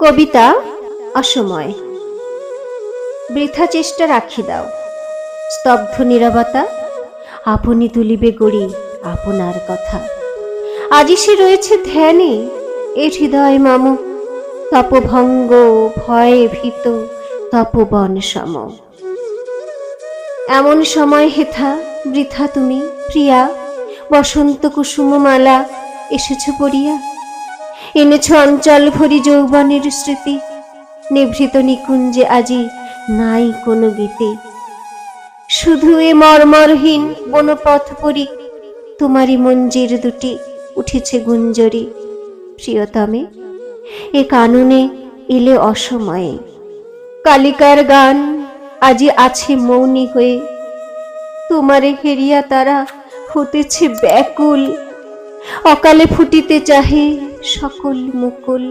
কবিতা অসময়। বৃথা চেষ্টা রাখি দাও। স্তব্ধ নীরবতা, আপনি তুলিবে গড়ি আপনার কথা। আজি সে রয়েছে ধ্যানে, এ হৃদয় মাম। তপভঙ্গ ভয়ে ভীত তপবন সম। এমন সময় হেথা, বৃথা তুমি, প্রিয়া, বসন্ত কুসুমমালা এসেছ পড়িয়া। এনেছ অঞ্চল ভরি যৌবনের স্মৃতি, নিভৃত নিকুঞ্জে আজি নাই কোনো গীতে। শুধু এ মর্মরহীন বনপথ পরি, তোমারই মঞ্জির দুটি উঠেছে গুঞ্জরি। প্রিয়তমে, এ কাননে এলে অসময়ে। কালিকার গান আজি আছে মৌনী হয়ে, তোমারে হেরিয়া তারা হতেছে ব্যাকুল। অকালে ফুটিতে চাহে সকল মুকুল